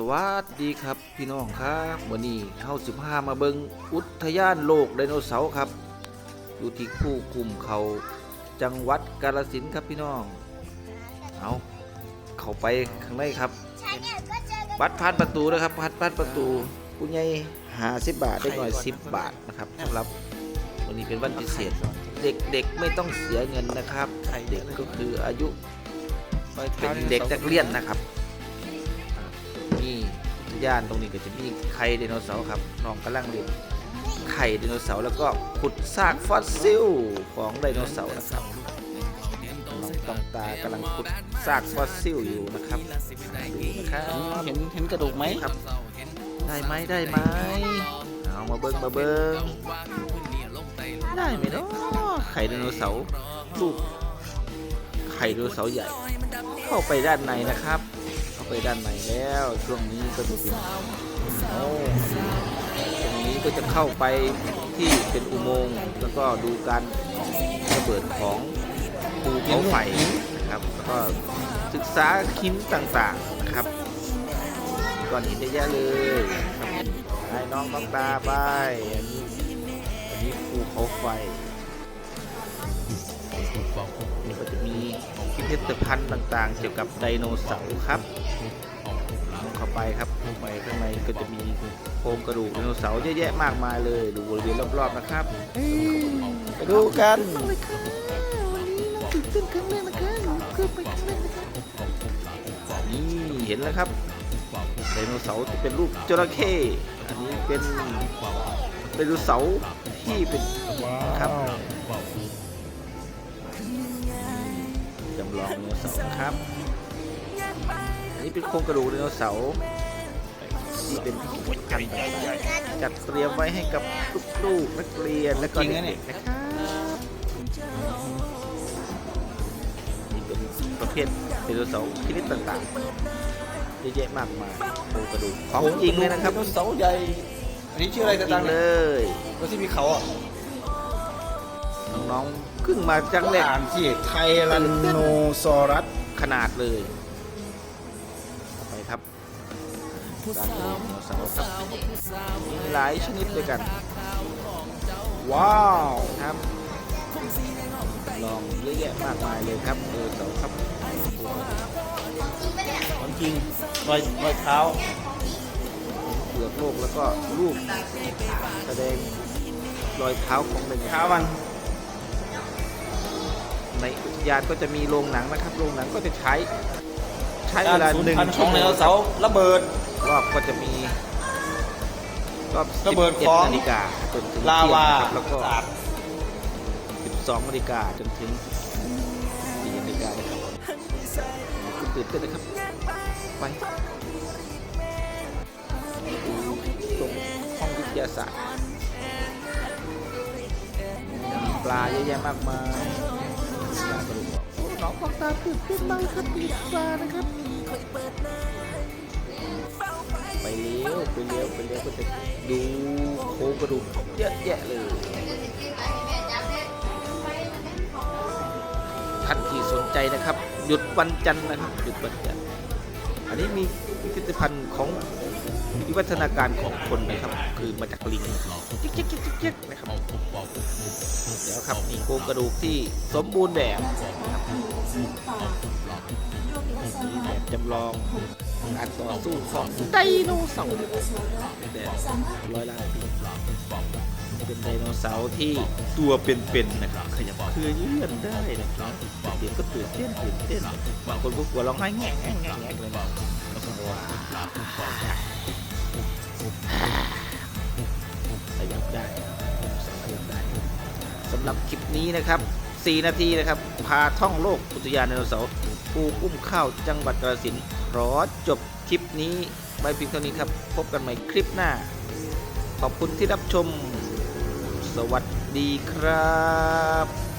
สวัสดีครับพี่น้องครับวันนี้เข้าสิบห้ามาเบิงอุทยานโลกไดโนเสาร์ครับ อยู่ที่คู่กลุ่มเขาจังหวัดกาฬสินธุ์ครับพี่น้องเอาเข้าไปข้างในครับบัตรผ่านประตูนะครับบัตรผ่านประตูผู้ใหญ่หาสิบบาทได้หน่อยสิบบาทนะครับสำหรับวันนี้เป็นวันพิเศษ เด็กๆไม่ต้องเสียเงินนะครับเด็กก็คืออายุเป็นเด็กนักเรียนนะครับมีอุท ยานตรงนี้ก็จะมีไข่ไดโนเสาร์ครับน้องกำลังเรียนไข่ไดโนเสาร์แล้วก็ขุดซากฟอสซิลของไดโนเสาร์นะครับน้องตองตากำลังขุดซากฟอสซิลอยู่นะครับดูนะครับเห็นเห็นกระดูกไหมครับ ได้ไหมได้ไหมเอามาเบิ้งมาเบิ้งได้ไหมเนาะไข่ไดโนเสาร์ลูกไข่ไดโนเสาร์ใหญ่ เข้าไปด้านในนะครับเข้า ไปด้านในแล้ว ช่วงนี้ก็ดูสิโอ้ตรงนี้ก็จะเข้าไปที่เป็นอุโมงค์แล้วก็ดูการระเบิดของภูเขาไฟนะครับแล้วก็ศึกษาคินต่างๆนะครับก่อนเห็นเยอะแยะเลยให้น้องต้องตาไปอันนี้อันนี้ภูเขาไฟ นี่ก็จะมีพิพิธภัณฑ์ต่างๆ เกี่ยวกับไดโนเสาร์ครับเข้าไปครับเข้าไปข้างในก็จะมีโครงกระดูกไดโนเสาร์เยอะแยะมากมายเลย ดูบริเวณรอบๆนะครับไปดูกันนี่เห็นแล้วครับไดโนเสาร์ที่เป็นรูปจระเข้อันนี้เป็นไดโนเสาร์ที่เป็นครับ ลองไดโนเสาร์นะครับ อันนี้เป็นโครงกระดูกไดโนเสาร์ที่เป็นพิพิธภัณฑ์จัดเตรียมไว้ให้กับลูกๆนักเรียนและก็เด็กๆนะครับนี่เป็นประเภทไดโนเสาร์ชนิดต่างๆเยอะแยะมากมายโครงกระดูกของจริงเลยนะครับไดโนเสาร์ใหญ่อันนี้ชื่ออะไรจกันริตังงเลเนี่ยยก็ที่มีเขาอะ น้องเพิ่งมาจังแรกอ่านที่ไทรันโนซอรัสขนาดเลยต่อไปครับไดโนเสาร์ครับมีหลายชนิดด้วยกัน ว้าวครับ ลองเยอะแยะมากมายเลยครับไดโนเสาร์ครับของจริงรอยรอยเท้าเปลือกโลกแล้วก็รูปแสดงรอยเท้าของไดโนเท้าเสาร์มัน ในอุทยานก็จะมีโรงหนังนะครับ โรงหนังก็จะใช้ ใช้เวการลาสูญหนึ่งพันธุ์ขชั่อวงโมไดงโนเสาร์ระเบิดรอบก็จะมีรอบระเบิด11ของนาฬิกาจนถึงลาวาเที่ยงนะครับแล้วก็จาก12นาฬิกาจนถึง4นาฬิกานะครับคุณตื่นเต้นนะครับ ไปดูตรงห้องวิทยาศาสตร์มีปลาเยอะแยะมากมาย ปลากระกโอ้น้องต้องตาตื่นเต้นมากครับมีปลานะครับไปเลี้ยวไปเลี้ยวไปเลี้ยวก็จะดูโครงกระดูกเยอะแยะเลยท่านที่สนใจนะครับ หยุดวันจันทร์นะครับหยุดวันจันทร์อันนี้มีพิพิธภัณฑ์ของ วิวัฒนาการของคนนะครับ คือมาจากลิงจิ๊กจิ๊กจิ๊กจิ๊กจิ๊กนะครับเดี๋ยวครับมีโครงกระดูกที่สมบูรณ์แบบนะครับมีแบบจำลองการต่อสู้ของไดโนเสาร์แต่ร้อยล้านปีเป็นไดโนเสาร์ที่ตัวเป็นๆนะครับขยับเคลื่อนเลื่อนได้นะครับเด็กก็ตื่นเต้นตื่นเต้นบางคนก็กลัวร้องไห้แง่แง่แง่แง่เลยนะว้า หรับคลิปนี้นะครับ 4 นาทีนะครับ พาท่องโลกอุทยานไดโนเสาร์ภูกุ้มข้าวจังหวัดกาฬสินธุ์ขอจบคลิปนี้ไว้เพียงเท่านี้ครับ พบกันใหม่คลิปหน้า ขอบคุณที่รับชม สวัสดีครับ